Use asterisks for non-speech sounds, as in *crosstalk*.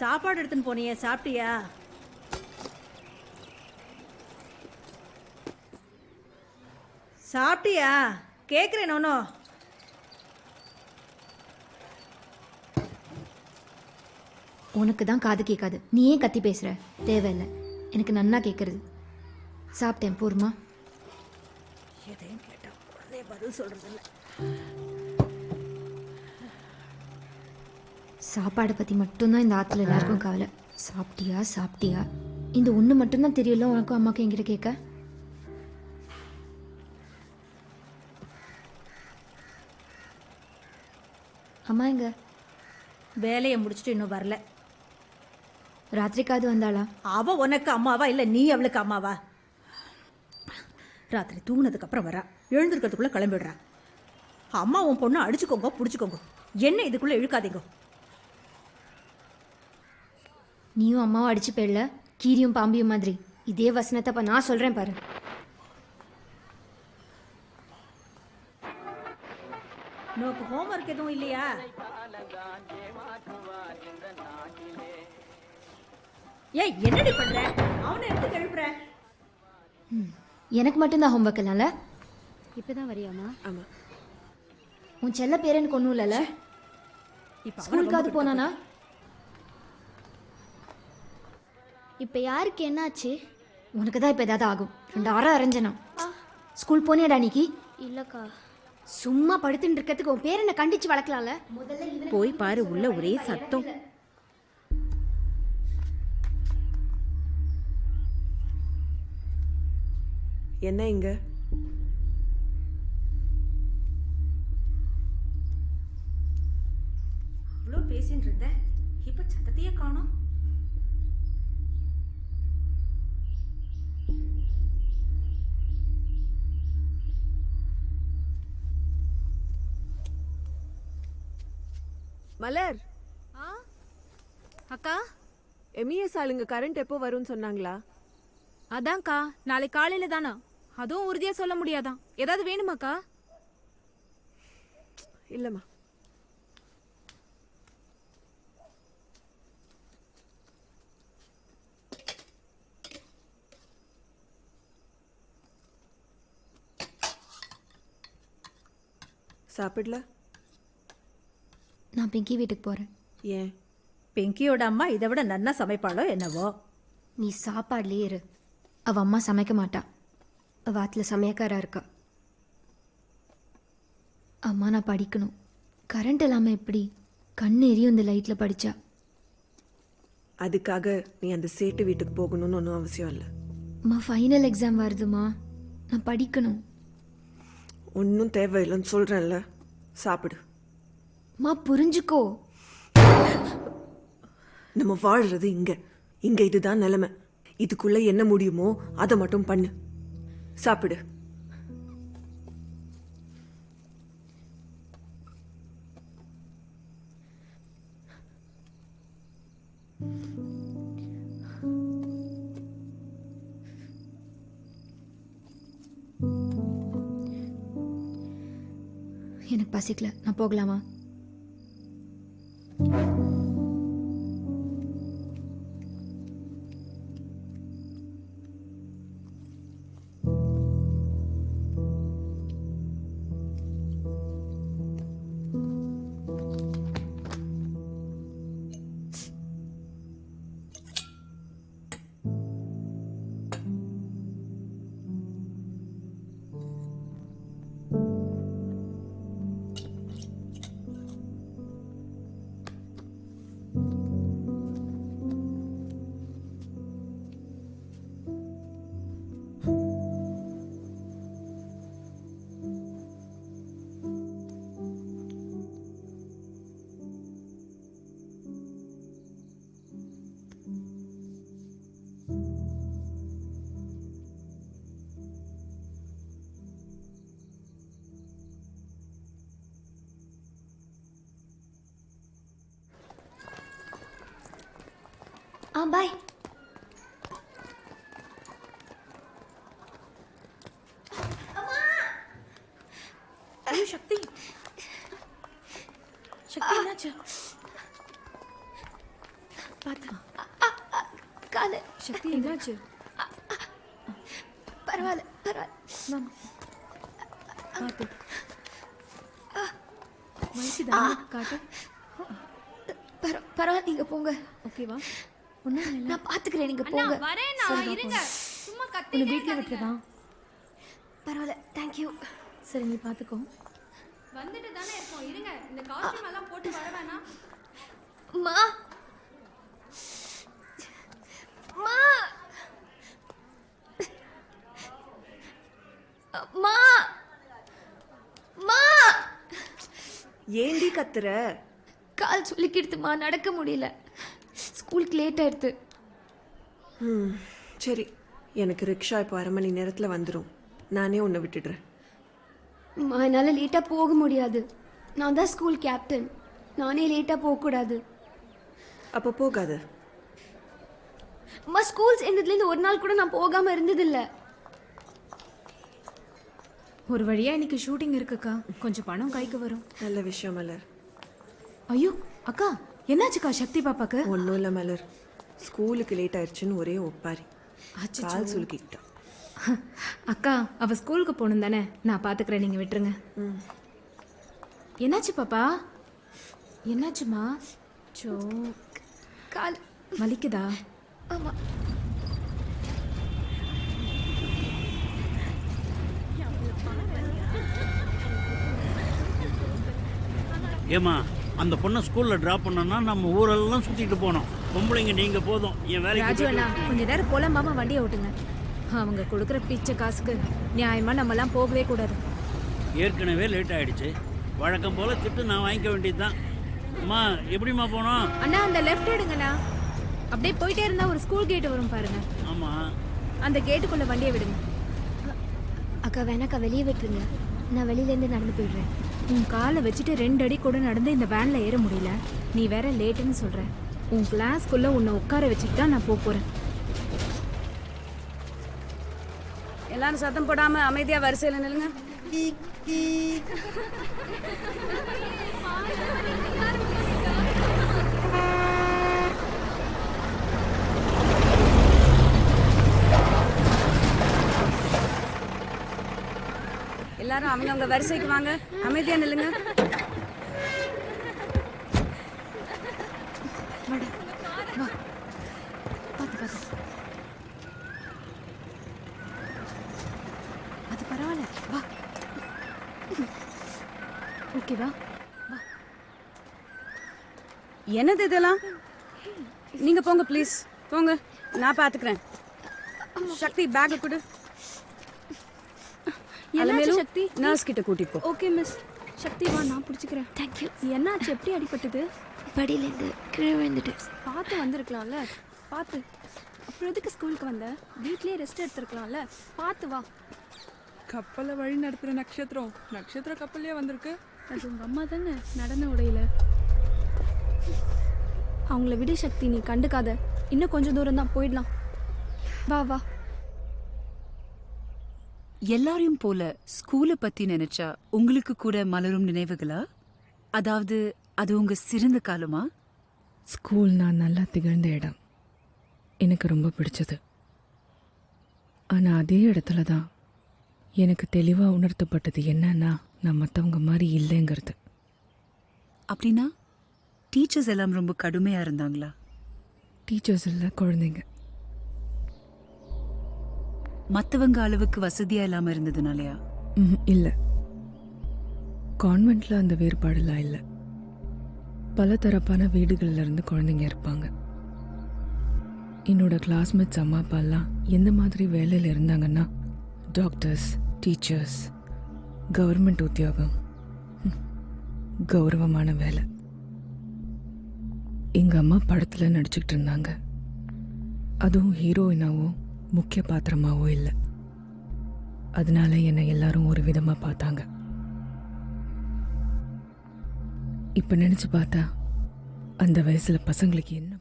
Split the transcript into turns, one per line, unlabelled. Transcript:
சாப்பாடு எடுத்துன்னு போனியே சாப்பிட்டியா? சாப்பிட்டியா? கேட்குறேன் நோனோ.
உனக்கு தான் காது கேட்காது. நீ ஏன் கத்தி பேசுற. தேவையில்லை. எனக்கு நன்னா கேட்கறது. சாப்பிட்டேன் போருமா?
எதையும் கேட்டா உடனே பதில் சொல்றதில்ல.
சாப்பாடை பற்றி மட்டும்தான் இந்த ஆற்றுல எல்லாருக்கும் கவலை. சாப்பிட்டியா சாப்பிட்டியா? இந்த ஒன்று மட்டும்தான் தெரியல உனக்கும் அம்மாக்கும் என்கிட்ட கேட்க. அம்மா எங்க?
வேலையை முடிச்சுட்டு இன்னும் வரல.
ராத்திரிக்காவது வந்தாளா?
அவ உனக்கு அம்மாவா இல்லை நீ அவளுக்கு அம்மாவா? ராத்திரி தூங்குனதுக்கு அப்புறம் வரா. எழுந்திருக்கிறதுக்குள்ள கிளம்பிடுறா. அம்மா உன் பொண்ணை அடிச்சுக்கோங்க பிடிச்சிக்கோங்க. என்ன இதுக்குள்ள இழுக்காதீங்க.
நீயும் அம்மாவும் அடிச்சு போயிடல கீரியும் பாம்பியும் மாதிரி. இதே வசனத்தை அப்ப நான் சொல்றேன் பாரு.
நோக்கு ஹோம்ஒர்க் எதுவும் இல்லையா? ஏய் என்னடி பண்ற? அவனை எடுத்து எழுப்புற
எனக்கு மட்டும்தான் ஹோம்ஒர்க் இல்லைல்ல
இப்பதான் வரியாமா
ஆமா.
உன் செல்ல பேரனுக்கு ஒன்றும் இல்லைல்ல
இப்ப
ஸ்கூலுக்காவது போனானா?
இப்ப யாருக்கு என்னாச்சு?
உனக்கு தான் இப்போ ஏதாவது ஆகும். ரெண்டு அரை அரைஞ்சனா. ஸ்கூல் போனியாடா நீக்கி
இல்லக்கா.
சும்மா படுத்துட்டு இருக்கிறதுக்கு உன் பேரனை கண்டிச்சு வளர்க்கலாம்ல?
போய் பாரு உள்ள ஒரே சத்தம். என்ன இங்க?
இவ்வளோ பேசின்னு இருந்த இப்ப சத்தத்தையே காணோம்.
மலர்.
அக்கா?
எம்இஎஸ் ஆளுங்க கரண்ட் எப்போ வரும்னு சொன்னாங்களா?
அதான்க்கா நாளைக்கு காலையில தானா? அதுவும் உறுதியா சொல்ல முடியாதான். ஏதாவது வேணுமாக்கா?
இல்லம்மா. சாப்பிடல?
நான் பிங்கி வீட்டுக்கு போறேன்.
ஏன்?
பிங்கியோட அம்மா இதை விட நன்னா சமைப்பாளோ என்னவோ?
நீ சாப்பாடுலயே இரு. அவ அம்மா சமைக்க மாட்டா. அவ ஆத்துல சமையக்காரா இருக்கா. அம்மா நான் படிக்கணும். கரண்ட் இல்லாம எப்படி? கண்ணு எரியும் இந்த லைட்ல படிச்சா.
அதுக்காக நீ அந்த சேட்டு வீட்டுக்கு போகணும்னு ஒன்றும் அவசியம் இல்லை.
அம்மா ஃபைனல் எக்ஸாம் வருதுமா நான் படிக்கணும்.
ஒன்றும் தேவையில்லைன்னு சொல்கிறேன்ல சாப்பிடு.
அம்மா புரிஞ்சுக்கோ.
நம்ம வாழ்றது இங்க. இங்க இதுதான் நிலைமை. இதுக்குள்ள என்ன முடியுமோ அதை மட்டும் பண்ணு. சாப்பிடு.
எனக்கு பசிக்கல. நான் போகலாமா? Thank you. ஆ பாய்
சக்தி. சக்தி என்னாச்சு?
பார்த்து காலு.
சக்தி என்னாச்சு?
பரவாயில்ல பரவாயில்ல.
பார்த்து வலிக்குதா காட்டு.
பர- பரவாயில்ல நீங்க போங்க.
ஓகேவா இல்லை
நான் பாத்துக்கிறேன் நீங்க போங்க.
வரேன் நான். இருங்க. சும்மா கத்தி உன்னை வீட்டில் விட்டுறதா
பரவாயில்ல தேங்க்யூ
சரி நீ பார்த்துக்கோ
வந்துட்டு தானே இருக்கோம். இருங்க. இந்த காஸ்டியூம் எல்லாம் போட்டு வர வேணாம்.
மா. மா. மா. மா.
ஏண்டி கத்துற?
கால் சொல்லிக்கிடுதுமா நடக்க முடியல. ஸ்கூலுக்கு லேட் ஆயிடுது.
ம் சரி. எனக்கு ரிக்ஷா இப்போ அரை மணி நேரத்தில் வந்துடும் நானே உன்னை விட்டுடுறேன்.
அம்மா என்னால் லேட்டாக போக முடியாது. நான் தான் ஸ்கூல் கேப்டன் நானே லேட்டாக போகக்கூடாது.
அப்போ போகாத.
அம்மா ஸ்கூல் சேர்ந்ததுலேருந்து ஒரு நாள் கூட நான் போகாமல் இருந்ததில்ல.
ஒரு வழியா இன்னைக்கு ஷூட்டிங் இருக்குக்கா. கொஞ்சம் பணம் கைக்கு வரும்.
நல்ல விஷயம் மலர்.
ஐயோ அக்கா என்னாச்சுக்கா சக்தி பாப்பாக்கு?
ஒன்றும் இல்லை மலர். ஸ்கூலுக்கு லேட் ஆயிடுச்சுன்னு ஒரே ஒப்பாரி. கால் சுலுக்கிக்கிட்டான்
அக்கா அவ ஸ்கூலுக்கு போகணும் தானே? நான் பாத்துக்கிறேன் நீங்க விட்டுருங்க. என்னாச்சு பாப்பா? என்னாச்சுமா சோ
கால்
வலிக்குதா?
ஆமாம்
ஏமா அந்த பொண்ணை ஸ்கூல்ல டிராப் பண்ணோம்னா நம்ம ஊரெல்லாம் சுத்திட்டு போனோம். பொம்பளைங்க நீங்க போதும். என் வேலைக்கு
ராஜு அண்ணா கொஞ்ச நேரம் புலம்பாம வண்டியை ஓட்டுங்க. அவங்க கொடுக்குற பிச்சை காசுக்கு நியாயமா நம்மலாம் போகவே கூடாது.
ஏற்கனவே லேட் ஆயிடுச்சு. வழக்கம் போல திட்டு நான் வாங்கிக்க வேண்டியதுதான். அம்மா எப்படிம்மா போனோம்?
அண்ணா அந்த லெஃப்ட் எடுங்கண்ணா. அப்படியே போயிட்டே இருந்தா ஒரு ஸ்கூல் கேட் வரும் பாருங்க.
ஆமா.
அந்த கேட்டுக்குள்ள வண்டியை விடுங்க.
அக்கா வேணாக்கா வெளியே விட்டுருங்க. நான் வெளியிலேருந்து நடந்து போயிடுறேன்.
உன் காலை வச்சுட்டு ரெண்டு அடி கூட நடந்து இந்த வேன்ல ஏற முடியல. நீ வேற லேட்டுன்னு சொல்ற. உன் கிளாஸ்க்குள்ள உன்னை உட்கார வச்சுட்டு தான் நான் போப் போறேன்.
எல்லாரும் சத்தம் போடாம அமைதியா வரிசையில நில்லுங்க. *laughs* எல்லாரும் அவங்க அவங்க வரிசைக்கு வாங்க. அமைதியா நில்லுங்க.
அது பரவாயில்ல. வா. ஓகேவா
என்னது இதெல்லாம்? நீங்க போங்க ப்ளீஸ் போங்க. நான் பாத்துக்கிறேன் சக்தி பேக் கொடு.
என்னாச்சு சக்தி?
நர்ஸ் கிட்ட கூட்டிட்டு போ.
ஓகே மிஸ் சக்தி வா நான் பிடிச்சிக்கிறேன்.
தேங்க்யூ
என்னாச்சு? எப்படி அடிபட்டது?
படியிலேருந்து கீழே விழுந்துட்டு.
பார்த்து வந்திருக்கலாம்ல. பார்த்து. அப்புறம் எதுக்கு ஸ்கூலுக்கு வந்த? வீட்லயே ரெஸ்ட் எடுத்திருக்கலாம்ல. பார்த்து வா.
கப்பலை வழி நடத்துகிற நட்சத்திரம். நட்சத்திர கப்பல்லே வந்திருக்கு.
அது உங்க அம்மா தானே? நடன உடையில. அவங்கள விடு சக்தி நீ கண்டுக்காத. இன்னும் கொஞ்சம் தூரம் தான் போயிடலாம். வா வா.
எல்லாரையும் போல ஸ்கூலை பத்தி நினைச்சா உங்களுக்கு கூட மலரும் நினைவுகளா? அதாவது அது உங்க சிறந்த காலமா?
ஸ்கூல் நான் நல்லா திகழ்ந்த இடம். எனக்கு ரொம்ப பிடிச்சது. ஆனால் அதே இடத்துல தான் எனக்கு தெளிவாக உணர்த்தப்பட்டது என்னன்னா நான் மற்றவங்க மாதிரி இல்லைங்கிறது.
அப்படின்னா டீச்சர்ஸ் எல்லாம் ரொம்ப கடுமையா இருந்தாங்களா?
டீச்சர்ஸ் இல்லை குழந்தைங்க.
மத்தவங்க அளவுக்கு வசதியா இல்லாம இருந்ததுனாலயா
இல்லை. கான்வெண்ட்டில் அந்த வேறுபாடுலாம் இல்லை. பல தரப்பான வீடுகள்ல இருந்து குழந்தைங்க இருப்பாங்க. என்னோட கிளாஸ்மேட்ஸ் அம்மா அப்பாலாம் எந்த மாதிரி வேலையில் இருந்தாங்கன்னா டாக்டர்ஸ் டீச்சர்ஸ் கவர்மெண்ட் உத்தியோகம் ம், கௌரவமான வேலை. எங்கள் அம்மா படத்தில் நடிச்சுக்கிட்டு இருந்தாங்க. அதுவும் ஹீரோயினாவும் முக்கிய பாத்திரமாவோ இல்லை. அதனால என்னை எல்லாரும் ஒரு விதமாக பார்த்தாங்க. இப்போ நினச்சி பார்த்தா அந்த வயசில் பசங்களுக்கு என்ன